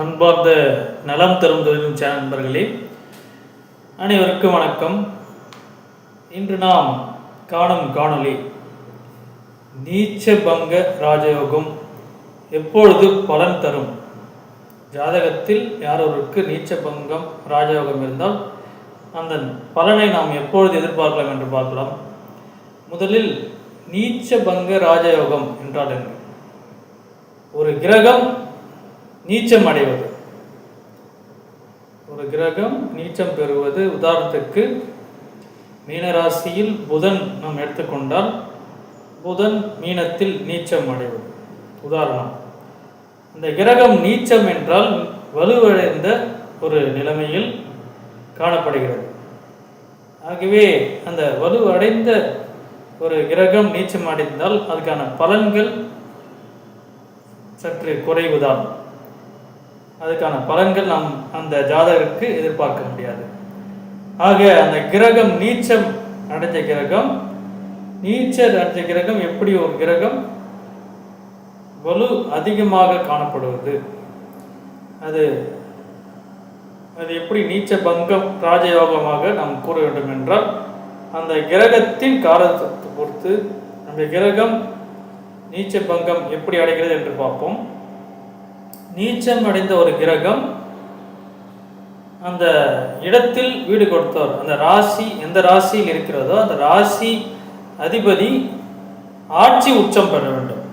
அன்பார்ந்த நலம் தரும் தொழிலும் சேனல் நண்பர்களே அனைவருக்கும் வணக்கம். இன்று நாம் காணும் காணொளி நீச்ச பங்க ராஜயோகம் எப்பொழுது பலன் தரும்? ஜாதகத்தில் யாரொருக்கு நீச்ச பங்கம் ராஜயோகம் இருந்தால் அந்த பலனை நாம் எப்பொழுது எதிர்பார்க்கலாம் என்று பார்க்கலாம். முதலில் நீச்ச பங்க ராஜயோகம் என்றால் என்ன? ஒரு கிரகம் நீச்சம் அடைவது. ஒரு கிரகம் நீச்சம் பெறுவது. உதாரணத்துக்கு மீனராசியில் புதன் நாம் எடுத்துக்கொண்டால் புதன் மீனத்தில் நீச்சம் அடைவது. உதாரணம் இந்த கிரகம் நீச்சம் என்றால் வலுவடைந்த ஒரு நிலைமையில் காணப்படுகிறது. ஆகவே அந்த வலுவடைந்த ஒரு கிரகம் நீச்சம் அடைந்தால் அதுக்கான பலன்கள் சற்று குறைவுதான். அதுக்கான பலன்கள் நாம் அந்த ஜாதகருக்கு எதிர்பார்க்க முடியாது. ஆக அந்த கிரகம் நீச்சம் அடைஞ்ச கிரகம் நீச்சர் அடைஞ்ச கிரகம் எப்படி ஒரு கிரகம்? வலு அதிகமாக காணப்படுவது. அது அது எப்படி நீச்ச பங்கம் ராஜயோகமாக நாம் கூற வேண்டும் என்றால் அந்த கிரகத்தின் காரணத்தை பொறுத்து அந்த கிரகம் நீச்ச பங்கம் எப்படி அடைகிறது என்று பார்ப்போம். நீச்சம் அடைந்த ஒரு கிரகம் அந்த இடத்தில் வீடு கொடுத்தவர். அந்த ராசி எந்த ராசியில் இருக்கிறதோ அந்த ராசி அதிபதி ஆட்சி உச்சம் பெற வேண்டும்.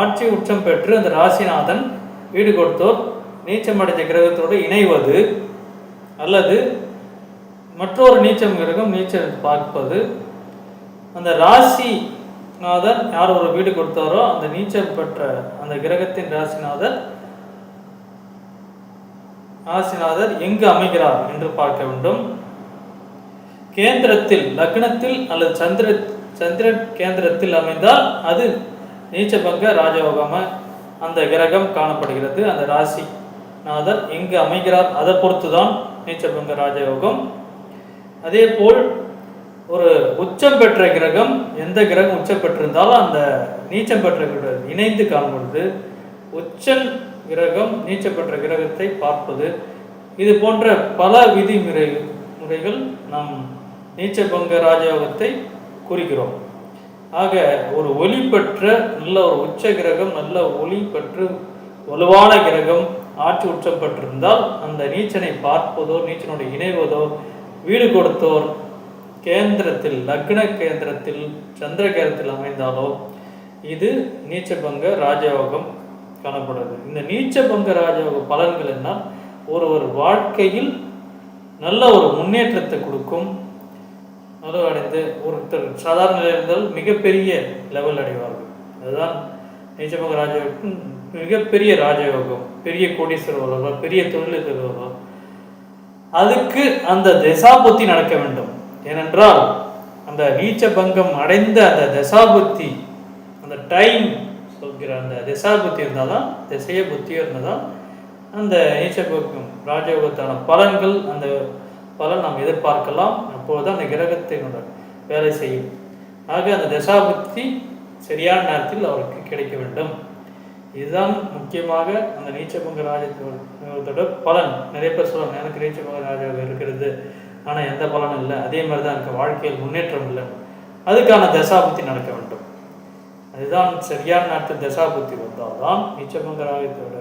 ஆட்சி உச்சம் பெற்று அந்த ராசிநாதன் வீடு கொடுத்தோர் நீச்சம் அடைந்த கிரகத்தோடு இணைவது அல்லது மற்றொரு நீச்சம் கிரகம் நீச்சல் பார்ப்பது. அந்த ராசிநாதன் யார் ஒரு வீடு கொடுத்தாரோ அந்த நீச்சல் பெற்ற அந்த கிரகத்தின் ராசிநாதன் ராசிநாதர் எங்கு அமைகிறார் என்று பார்க்க வேண்டும். கேந்திரத்தில் லக்னத்தில் அல்லது சந்திர சந்திரன் கேந்திரத்தில் அமைந்தால் அது நீச்சபங்க ராஜயோகம அந்த கிரகம் காணப்படுகிறது. அந்த ராசி நாதர் எங்கு அமைகிறார் அதை பொறுத்து தான் நீச்சபங்க ராஜயோகம். அதே போல் ஒரு உச்சம் பெற்ற கிரகம் எந்த கிரகம் உச்சம் பெற்றிருந்தாலும் அந்த நீச்சம் பெற்ற கிரகம் இணைந்து காண்பொழுது உச்சம் கிரகம் நீச்சம் பெற்ற கிரகத்தை பார்ப்பது. இது போன்ற பல விதிமுறை முறைகள் நாம் நீச்சபங்க ராஜயோகத்தை குறிக்கிறோம் ஆக ஒரு ஒளி பெற்ற நல்ல ஒரு உச்ச கிரகம் நல்ல ஒளி பெற்று வலுவான கிரகம் ஆட்சி உச்சம் பெற்றிருந்தால் அந்த நீச்சனை பார்ப்பதோ நீச்சனுடைய இணைவதோ வீடு கொடுத்தோர் கேந்திரத்தில் லக்ன கேந்திரத்தில் சந்திர கேந்திரத்தில் அமைந்தாலோ இது நீச்சபங்க ராஜயோகம். காணப்படுது இந்த நீச்சபங்க ராஜயோக பலன்கள் என்ன? ஒரு ஒரு வாழ்க்கையில் நல்ல ஒரு முன்னேற்றத்தை கொடுக்கும். நல்ல அடைந்து ஒருத்தர் சாதாரண நிலையில் இருந்தால் மிகப்பெரிய லெவல் அடைவார்கள். அதுதான் நீச்சபங்க ராஜயோகம் மிகப்பெரிய ராஜயோகம். பெரிய கோடீஸ்வரர் பெரிய தொழிலதிபர் வருவார் அதுக்கு அந்த தசாபுத்தி நடக்க வேண்டும். ஏனென்றால் அந்த நீச்ச பங்கம் அடைந்த அந்த தசாபுத்தி அந்த டைம் சொல்கிற அந்த திசாபுத்தி இருந்தால் தான் திசைய புத்தியும் இருந்தால் தான் அந்த நீச்ச ராஜயோகத்தான பலன்கள் அந்த பலன் நாம் எதிர்பார்க்கலாம். அப்போது அந்த கிரகத்தினோட வேலை செய்யும். ஆக அந்த தசாபுத்தி சரியான நேரத்தில் அவருக்கு கிடைக்க வேண்டும். இதுதான் முக்கியமாக அந்த நீச்சபங்க ராஜத்தோட பலன். நிறைய பேர் சொல்லுவாங்க எனக்கு நீச்சபங்க ராஜாவை இருக்கிறது. ஆனால் எந்த பலனும் இல்லை. அதே மாதிரி தான் எனக்கு வாழ்க்கையில் முன்னேற்றம் இல்லை. அதுக்கான தசாபுத்தி நடக்க வேண்டும். அதுதான் சரியான நேரத்தில் தசாபுத்தி வந்தால் தான் நீச்சபங்க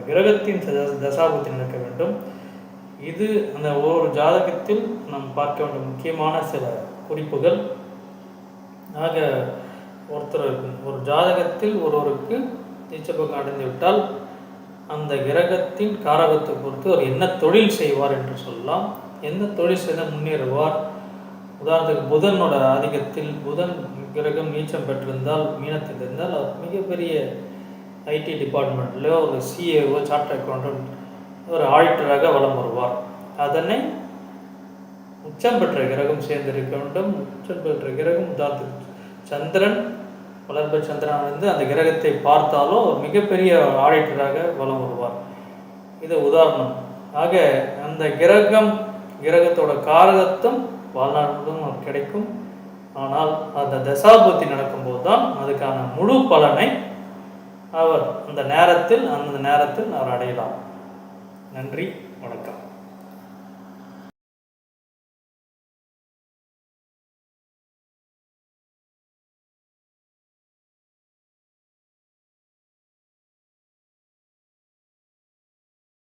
கிரகத்தின் தசாபுத்தி நடக்க வேண்டும். இது அந்த ஒவ்வொரு ஜாதகத்தில் நாம் பார்க்க வேண்டிய முக்கியமான சில குறிப்புகள். ஆக ஒருத்தர் ஒரு ஜாதகத்தில் ஒருவருக்கு நீச்சபங்கம் அடைந்து விட்டால் அந்த கிரகத்தின் காரகத்தை பொறுத்து அவர் என்ன தொழில் செய்வார் என்று சொல்லலாம். என்ன தொழில் செய்தால் முன்னேறுவார்? உதாரணத்துக்கு புதனோட ஆதிக்கத்தில் புதன் கிரகம் நீச்சம் பெற்றிருந்தால் மீனத்தில் இருந்தால் அவர் மிகப்பெரிய ஐடி டிபார்ட்மெண்ட்லையோ ஒரு சிஏஓ சார்ட்டர் அக்கௌண்டன்ட் ஒரு ஆடிட்டராக வலம் வருவார். அதனை உச்சம் பெற்ற கிரகம் சேர்ந்திருக்க வேண்டும். உச்சம் பெற்ற கிரகம் உதாரணத்துக்கு சந்திரன் வளர்ப சந்திரன் வந்து அந்த கிரகத்தை பார்த்தாலும் ஒரு மிகப்பெரிய ஆடிட்டராக வலம் வருவார். இது உதாரணம். ஆக அந்த கிரகம் கிரகத்தோட காரகத்தும் வாழ்நாள் கிடைக்கும். ஆனால் அந்த தசாபுத்தி நடக்கும்போது தான் அதுக்கான முழு பலனை அவர் அந்த நேரத்தில் அந்த நேரத்தில் அவர் அடையலாம். நன்றி வணக்கம்.